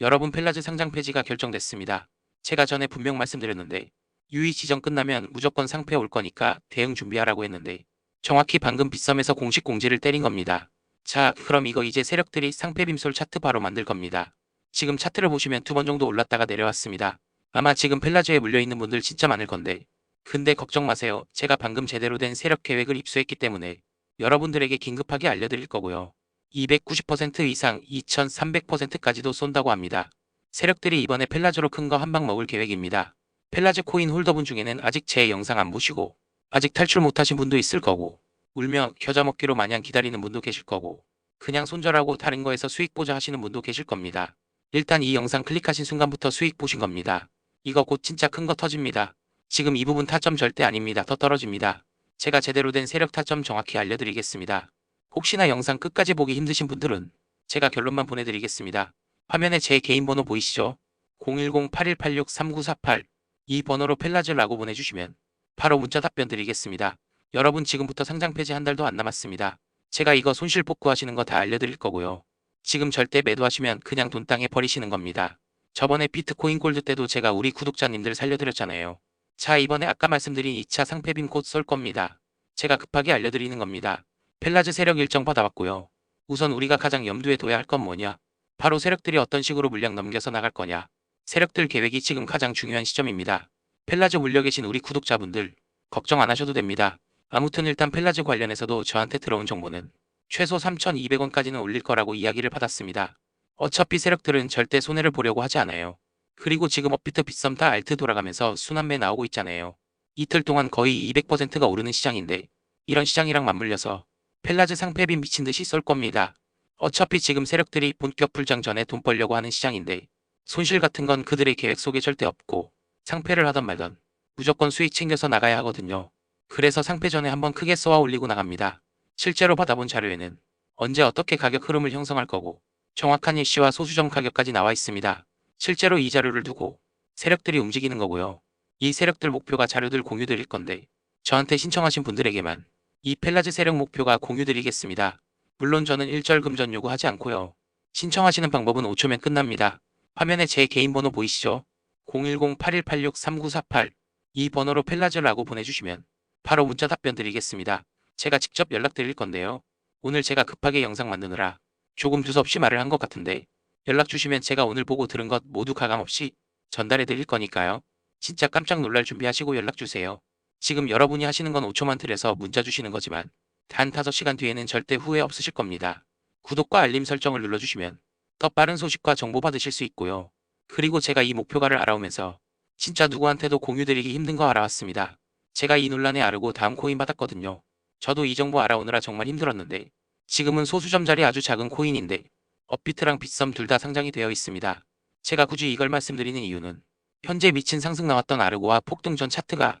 여러분 펠라즈 상장 폐지가 결정됐습니다. 제가 전에 분명 말씀드렸는데 유의 지정 끝나면 무조건 상패 올 거니까 대응 준비하라고 했는데 정확히 방금 빗썸에서 공식 공지를 때린 겁니다. 자 그럼 이거 이제 세력들이 상패 빔솔 차트 바로 만들 겁니다. 지금 차트를 보시면 두 번 정도 올랐다가 내려왔습니다. 아마 지금 펠라즈에 물려있는 분들 진짜 많을 건데 근데 걱정 마세요. 제가 방금 제대로 된 세력 계획을 입수했기 때문에 여러분들에게 긴급하게 알려드릴 거고요. 290% 이상 2300%까지도 쏜다고 합니다. 세력들이 이번에 펠라즈로 큰 거 한 방 먹을 계획입니다. 펠라즈 코인 홀더분 중에는 아직 제 영상 안 보시고 아직 탈출 못하신 분도 있을 거고 울며 겨자 먹기로 마냥 기다리는 분도 계실 거고 그냥 손절하고 다른 거에서 수익 보자 하시는 분도 계실 겁니다. 일단 이 영상 클릭하신 순간부터 수익 보신 겁니다. 이거 곧 진짜 큰 거 터집니다. 지금 이 부분 타점 절대 아닙니다. 더 떨어집니다. 제가 제대로 된 세력 타점 정확히 알려드리겠습니다. 혹시나 영상 끝까지 보기 힘드신 분들은 제가 결론만 보내드리겠습니다. 화면에 제 개인 번호 보이시죠? 010-8186-3948 이 번호로 펠라즈 라고 보내주시면 바로 문자 답변 드리겠습니다. 여러분 지금부터 상장 폐지 한 달도 안 남았습니다. 제가 이거 손실 복구하시는 거 다 알려드릴 거고요. 지금 절대 매도하시면 그냥 돈 땅에 버리시는 겁니다. 저번에 비트코인 골드 때도 제가 우리 구독자님들 살려드렸잖아요. 자 이번에 아까 말씀드린 2차 상패빔 곧 쏠 겁니다. 제가 급하게 알려드리는 겁니다. 펠라즈 세력 일정 받아왔고요. 우선 우리가 가장 염두에 둬야 할 건 뭐냐? 바로 세력들이 어떤 식으로 물량 넘겨서 나갈 거냐? 세력들 계획이 지금 가장 중요한 시점입니다. 펠라즈 물려 계신 우리 구독자분들 걱정 안 하셔도 됩니다. 아무튼 일단 펠라즈 관련해서도 저한테 들어온 정보는 최소 3,200원까지는 올릴 거라고 이야기를 받았습니다. 어차피 세력들은 절대 손해를 보려고 하지 않아요. 그리고 지금 업비트 빗썸 다 알트 돌아가면서 순환매 나오고 있잖아요. 이틀 동안 거의 200%가 오르는 시장인데 이런 시장이랑 맞물려서 펠라즈 상패비 미친 듯이 쏠 겁니다. 어차피 지금 세력들이 본격 풀장 전에 돈 벌려고 하는 시장인데 손실 같은 건 그들의 계획 속에 절대 없고 상패를 하던 말던 무조건 수익 챙겨서 나가야 하거든요. 그래서 상패 전에 한번 크게 쏘아 올리고 나갑니다. 실제로 받아본 자료에는 언제 어떻게 가격 흐름을 형성할 거고 정확한 일시와 소수점 가격까지 나와 있습니다. 실제로 이 자료를 두고 세력들이 움직이는 거고요. 이 세력들 목표가 자료들 공유드릴 건데 저한테 신청하신 분들에게만 이 펠라즈 세력 목표가 공유드리겠습니다. 물론 저는 일절 금전 요구하지 않고요. 신청하시는 방법은 5초면 끝납니다. 화면에 제 개인 번호 보이시죠? 010-8186-3948 이 번호로 펠라즈라고 보내주시면 바로 문자 답변 드리겠습니다. 제가 직접 연락드릴 건데요. 오늘 제가 급하게 영상 만드느라 조금 두서없이 말을 한 것 같은데 연락 주시면 제가 오늘 보고 들은 것 모두 가감 없이 전달해 드릴 거니까요. 진짜 깜짝 놀랄 준비하시고 연락 주세요. 지금 여러분이 하시는 건 5초만 틀에서 문자 주시는 거지만 단 5시간 뒤에는 절대 후회 없으실 겁니다. 구독과 알림 설정을 눌러주시면 더 빠른 소식과 정보 받으실 수 있고요. 그리고 제가 이 목표가를 알아오면서 진짜 누구한테도 공유드리기 힘든 거 알아왔습니다. 제가 이 논란에 아르고 다음 코인 받았거든요. 저도 이 정보 알아오느라 정말 힘들었는데 지금은 소수점짜리 아주 작은 코인인데 업비트랑 빗썸 둘 다 상장이 되어 있습니다. 제가 굳이 이걸 말씀드리는 이유는 현재 미친 상승 나왔던 아르고와 폭등 전 차트가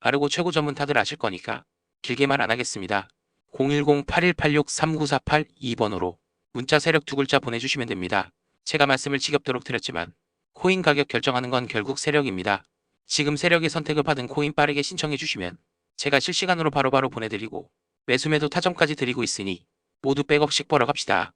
아르고 최고 전문 다들 아실 거니까 길게 말 안 하겠습니다. 010-8186-3948 2번으로 문자 세력 두 글자 보내주시면 됩니다. 제가 말씀을 지겹도록 드렸지만 코인 가격 결정하는 건 결국 세력입니다. 지금 세력의 선택을 받은 코인 빠르게 신청해 주시면 제가 실시간으로 바로바로 보내드리고 매수매도 타점까지 드리고 있으니 모두 백억씩 벌어 갑시다.